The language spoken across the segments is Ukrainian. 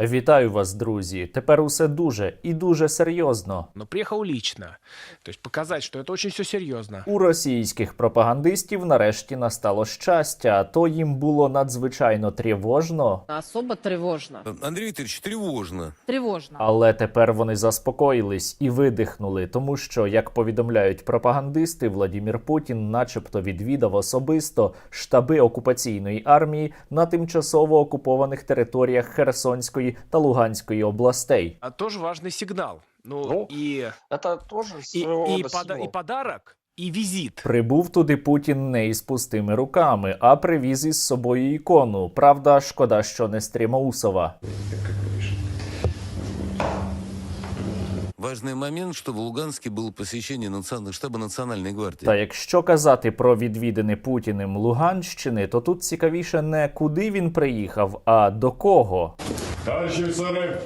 Вітаю вас, друзі. Тепер усе дуже і дуже серйозно. но приехал лично. То есть показать, что это очень все серьезно. У російських пропагандистів нарешті настало щастя, а то їм було надзвичайно тривожно. Особо тревожно. Андрей Викторович, тревожно. Тревожно. Але тепер вони заспокоїлись і видихнули, тому що, як повідомляють пропагандисти, Владімір Путін, начебто, відвідав особисто штаби окупаційної армії на тимчасово окупованих територіях Херсонської та Луганської областей. А тоже важный сигнал. Ну, Ну, и, Это тоже и, своего и, рода пода- символ. и подарок, и визит. Прибув туди Путін не із пустими руками, а привіз із собою ікону. Правда, шкода, що не Стрімоусова. Важный момент, что в Луганске было посещение национального штаба Национальной гвардии. Та якщо казати про відвідини Путіним Луганщини, то тут цікавіше не куди він приїхав, а до кого. Karşı sınıf.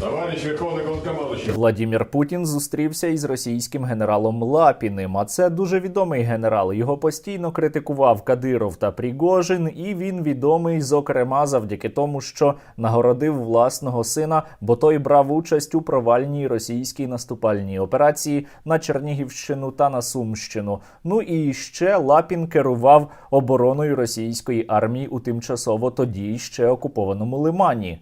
Товарищ Верховный Главнокомандующий, Владімір Путін зустрівся із російським генералом Лапіним. А це дуже відомий генерал. Його постійно критикував Кадиров та Пригожин, і він відомий, зокрема, завдяки тому, що нагородив власного сина, бо той брав участь у провальній російській наступальній операції на Чернігівщину та на Сумщину. Ну і ще Лапін керував обороною російської армії у тимчасово тоді ще окупованому Лимані.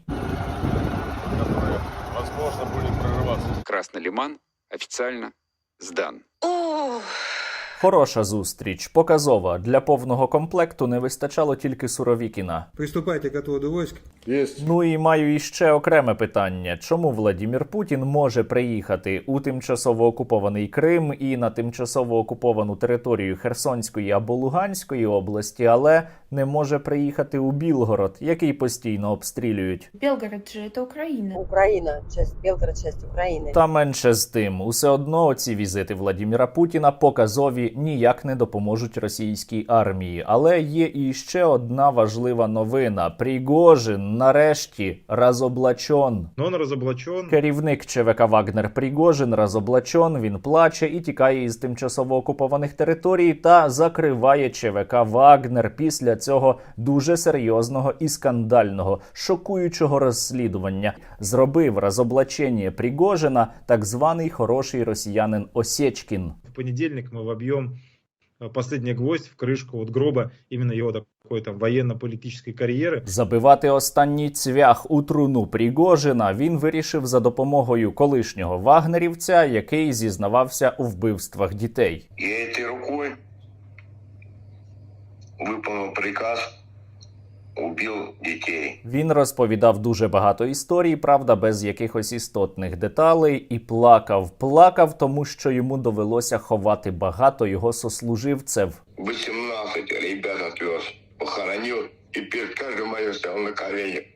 Красный Лиман официально сдан. Хороша зустріч, показова. Для повного комплекту не вистачало тільки Суровікіна. Приступайте к отводу войск. Ну і маю іще окреме питання: чому Владімір Путін може приїхати у тимчасово окупований Крим і на тимчасово окуповану територію Херсонської або Луганської області, але не може приїхати у Білгород, який постійно обстрілюють? Белгород же это Украина. Украина, часть Белгород, часть Украины. Та менше з тим, усе одно ці візити Владіміра Путіна показові ніяк не допоможуть російській армії. Але є і ще одна важлива новина: Пригожин нарешті разоблачон. Но он разоблачен. Керівник ЧВК Вагнер Пригожин разоблачон. Він плаче і тікає із тимчасово окупованих територій та закриває ЧВК Вагнер після цього дуже серйозного і скандального шокуючого розслідування. Зробив разоблачення Пригожина так званий хороший росіянин Осєчкін. В понедельник мы вобьем э, последний гвоздь в крышку вот гроба именно его такой там военно-политической карьеры. Забивати останній цвях у труну Пригожина він вирішив за допомогою колишнього вагнерівця, який зізнавався у вбивствах дітей. Я этой рукой выполнил приказ, убил детей. Він розповідав дуже багато історій, правда, без якихось істотних деталей, і плакав. Плакав, тому що йому довелося ховати багато його сослуживців. 18 ребят отвез, похоронил и перед каждым моим стоял на колени.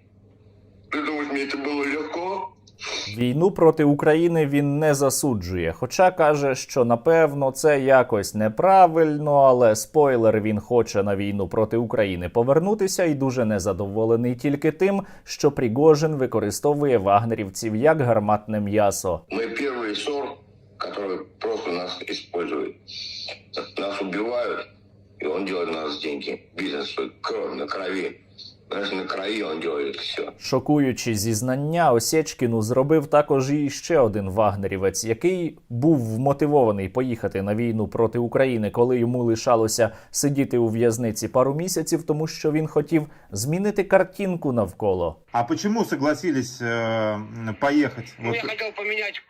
Ты думаешь, мне это было легко? Війну проти України він не засуджує, хоча каже, що напевно це якось неправильно, але спойлер він хоче на війну проти України повернутися і дуже незадоволений тільки тим, що Пригожин використовує вагнерівців як гарматне м'ясо. Мы первый ссор, который просто нас использует. Нас убивают, и он делает на нас деньги. Бизнес свой, кровь на крови. На крови делает все. Шокуючи зізнання, Осєчкіну зробив також і ще один вагнерівець, який був вмотивований поїхати на війну проти України, коли йому лишалося сидіти у в'язниці пару місяців, тому що він хотів змінити картинку навколо. А почему согласились э, поехать? Ну, я хотел поменять...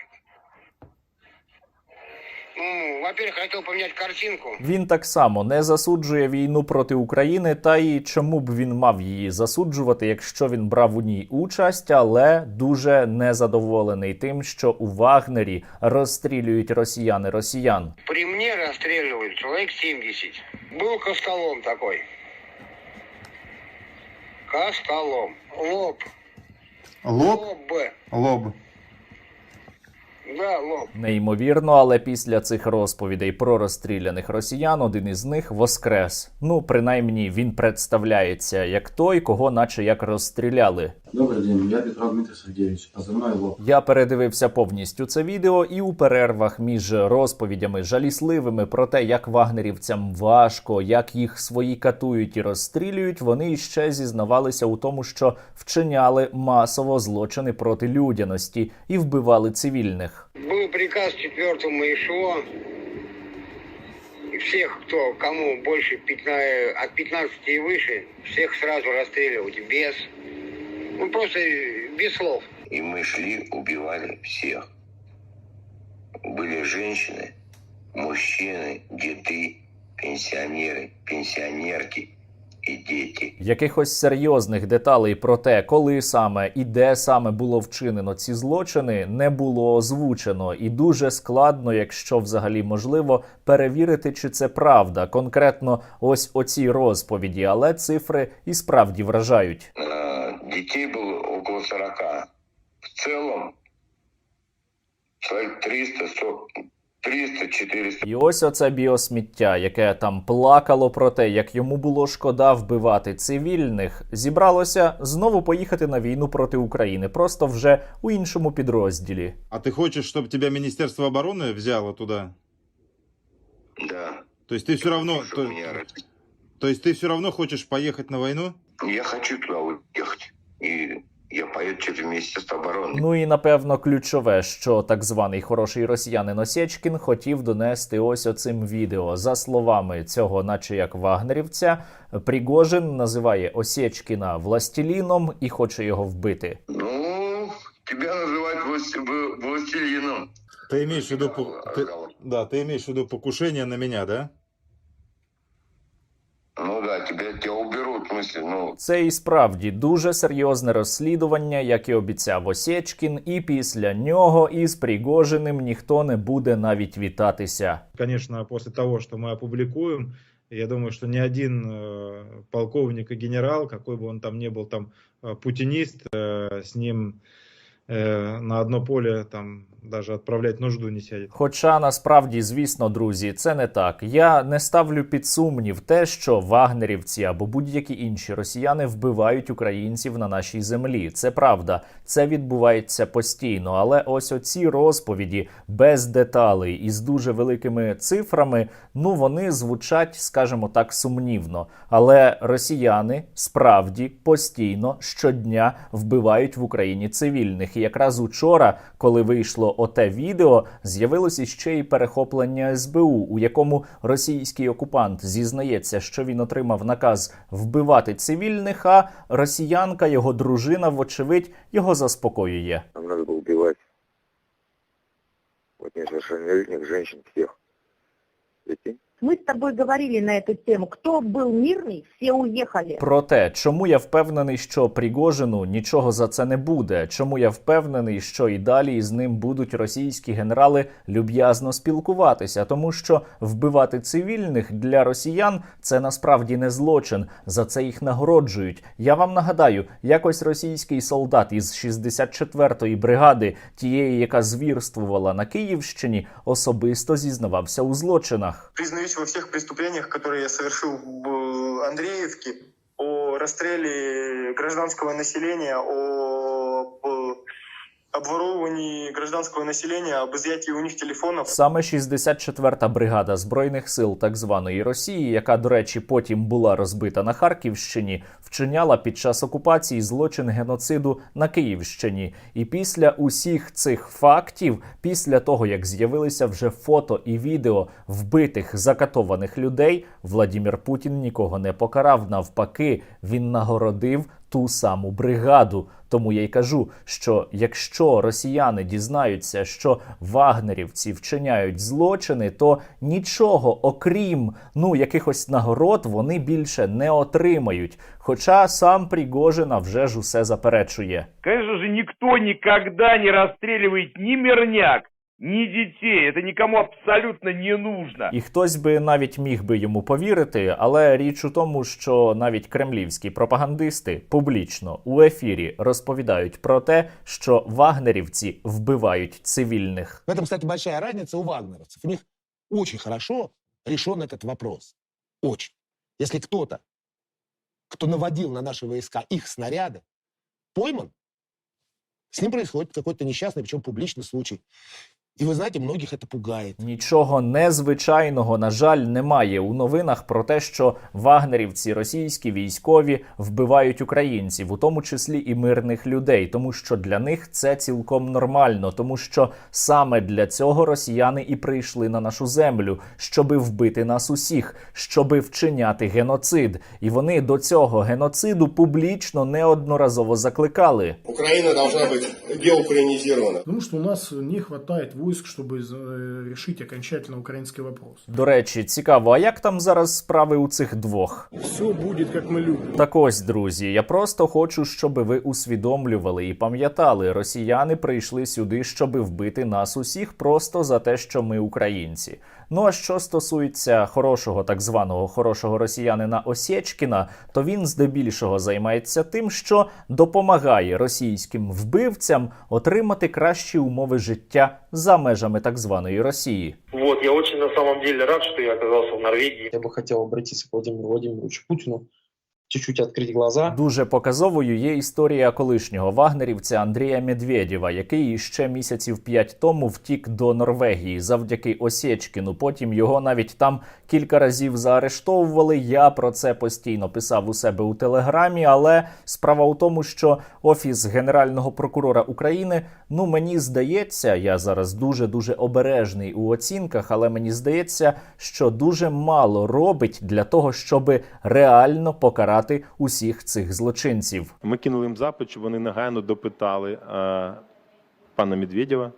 Во-первых, хотел поменять картинку. Він так само не засуджує війну проти України, та й чому б він мав її засуджувати, якщо він брав у ній участь, але дуже незадоволений тим, що у Вагнері розстрілюють росіяни росіян. При мне расстреливают человек 70. Был костолом такой. Костолом. Лоб. Лоб, Лоб. лоб. Неймовірно, але після цих розповідей про розстріляних росіян один із них воскрес. Ну, принаймні, він представляється як той, кого наче як розстріляли. Добрый день, я Петров Дмитрий Сергеевич, позывной ЛОП. Я передивився повністю це відео, і у перервах між розповідями жалісливими про те, як вагнерівцям важко, як їх свої катують і розстрілюють, вони іще зізнавалися у тому, що вчиняли масово злочини проти людяності і вбивали цивільних. Был приказ четвертому ИШО. Всех, кто, кому больше 15, от 15 и выше, всех сразу расстреливать без, ну просто без слов. И мы шли, убивали всех. Были женщины, мужчины, деды, пенсионеры, пенсионерки и дети. Якихось серйозних деталей про те, коли саме і де саме було вчинено ці злочини, не було озвучено, і дуже складно, якщо взагалі можливо, перевірити, чи це правда. Конкретно ось оці розповіді, але цифри і справді вражають. Э, Детей было около 40. В целом человек 300, 100, 300, 400 І ось оце біосміття, яке там плакало про те, як йому було шкода вбивати цивільних, зібралося знову поїхати на війну проти України, просто вже у іншому підрозділі. А ты хочешь, чтобы тебя Министерство обороны взяло туда? Да. То есть ты все равно, Что то, меня раз- то есть ты все равно хочешь поехать на войну? Я хочу туда уехать. И я поеду через Министерство обороны. Ну і напевно ключове, що так званий хороший росіянин Осєчкін хотів донести ось оцим відео. За словами цього, наче як вагнерівця, Пригожин називає Осєчкіна властеліном і хоче його вбити. Ну, тебя называют власть- в- властелином. Ты имеешь в виду, по- ты- да, ты имеешь в виду покушение на меня, да? Ну да, тебя, тебя уберут, в смысле, ну, Це і справді дуже серйозне розслідування, як і обіцяв Осєчкін, і після нього із Пригожиним ніхто не буде навіть вітатися. Конечно, после того, что мы опубликуем, я думаю, что ни один э, полковник и генерал, какой бы он там ни был, там э, путинист, э, с ним э, на одно поле там даже отправлять нужду не сядет. Хоча насправді, звісно, друзі, це не так. Я не ставлю під сумнів те, що вагнерівці або будь-які інші росіяни вбивають українців на нашій землі. Це правда, це відбувається постійно. Але ось оці розповіді без деталей і з дуже великими цифрами, ну вони звучать, скажімо так, сумнівно. Але росіяни справді постійно щодня вбивають в Україні цивільних. І якраз учора, коли вийшло оте відео, з'явилося ще й перехоплення СБУ, у якому російський окупант зізнається, що він отримав наказ вбивати цивільних, а росіянка, його дружина, вочевидь, його заспокоює. нам надо было убивать вот несовершеннолетних женщин всех. Прикинь? Мы с тобой говорили на эту тему. Кто был мирный, все уехали. Про те, чому я впевнений, що Пригожину нічого за це не буде. Чому я впевнений, що і далі з ним будуть російські генерали люб'язно спілкуватися, тому що вбивати цивільних для росіян це насправді не злочин. За це їх нагороджують. Я вам нагадаю, якось російський солдат із 64-ї бригади, тієї, яка звірствувала на Київщині, особисто зізнавався у злочинах. признаюсь во всех преступлениях, которые я совершил в Андреевке, о расстреле гражданского населения, о об обворовывании гражданского населения, об изъятии у них телефонов. Саме 64-та бригада збройних сил так званої Росії, яка, до речі, потім була розбита на Харківщині, вчиняла під час окупації злочин геноциду на Київщині. І після усіх цих фактів, після того як з'явилися вже фото і відео вбитих закатованих людей, Владімір Путін нікого не покарав. Навпаки, він нагородив ту саму бригаду. Тому я й кажу, що якщо росіяни дізнаються, що вагнерівці вчиняють злочини, то нічого, окрім ну якихось нагород, вони більше не отримають. Хоча сам Пригожин а вже ж усе заперечує. Конечно же, никто никогда не расстреливает ни мирняк, ни детей. Это никому абсолютно не нужно. І хтось би навіть міг би йому повірити, але річ у тому, що навіть кремлівські пропагандисти публічно у ефірі розповідають про те, що вагнерівці вбивають цивільних. В этом, кстати, большая разница у вагнеровцев. У них очень хорошо решен этот вопрос. Очень. Если кто-то, кто наводил на наши войска их снаряды, пойман, с ним происходит какой-то несчастный, причем публичный случай. И вы знаете, многих это пугает. Нічого незвичайного, на жаль, немає у новинах про те, що вагнерівці, російські військові вбивають українців, у тому числі і мирних людей, тому що для них це цілком нормально, тому що саме для цього росіяни і прийшли на нашу землю, щоби вбити нас усіх, щоби вчиняти геноцид. І вони до цього геноциду публічно неодноразово закликали. Украина должна быть деукраинизирована. Потому что у нас не хватает войск, чтобы э, решить окончательно украинский вопрос. До речі, цікаво, а як там зараз справи у цих двох? Все будет, как мы любим. Так ось, друзі, я просто хочу, щоб ви усвідомлювали і пам'ятали, росіяни прийшли сюди, щоб вбити нас усіх просто за те, що ми українці. Ну а що стосується хорошого, так званого хорошого росіянина Осєчкіна, то він здебільшого займається тим, що допомагає російським вбивцям отримати кращі умови життя за межами так званої Росії. Вот, я очень на самом деле рад, что я оказался в Норвегии. Я бы хотел обратиться к Владимиру Владимировичу Путину, чуть-чуть открыть глаза. Дуже показовою є історія колишнього вагнерівця Андрія Медведєва, який ще місяців п'ять тому втік до Норвегії завдяки Осєчкіну. Потім його навіть там кілька разів заарештовували. Я про це постійно писав у себе у телеграмі. Але справа у тому, що офіс генерального прокурора України, ну мені здається, я зараз дуже дуже обережний у оцінках, але мені здається, що дуже мало робить для того, щоб реально покарати усіх цих злочинців. Ми кинули їм запит, щоб вони негайно допитали е, пана Медведєва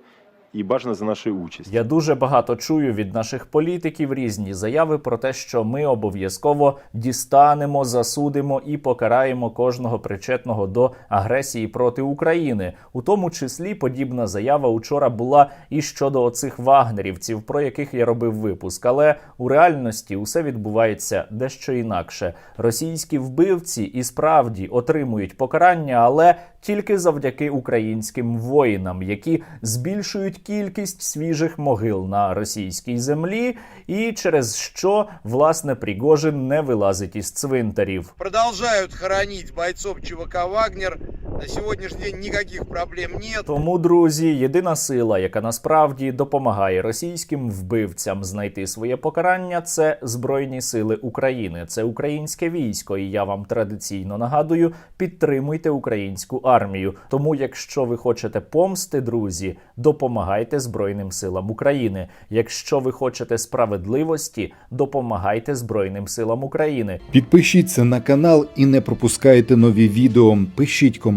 і бажано за нашою участю. Я дуже багато чую від наших політиків різні заяви про те, що ми обов'язково дістанемо, засудимо і покараємо кожного причетного до агресії проти України. У тому числі подібна заява учора була і щодо оцих вагнерівців, про яких я робив випуск. Але у реальності усе відбувається дещо інакше. Російські вбивці і справді отримують покарання, але тільки завдяки українським воїнам, які збільшують кількість свіжих могил на російській землі, і через що власне Пригожин не вилазить із цвинтарів. Продовжують хоронити бойцов ЧВК «Вагнер». На сегодняшний день никаких проблем нет. Тому, друзі, єдина сила, яка насправді допомагає російським вбивцям знайти своє покарання, це Збройні Сили України, це українське військо. І я вам традиційно нагадую: підтримуйте українську армію. Тому, якщо ви хочете помсти, друзі, допомагайте Збройним силам України. Якщо ви хочете справедливості, допомагайте Збройним силам України. Підпишіться на канал і не пропускайте нові відео. Пишіть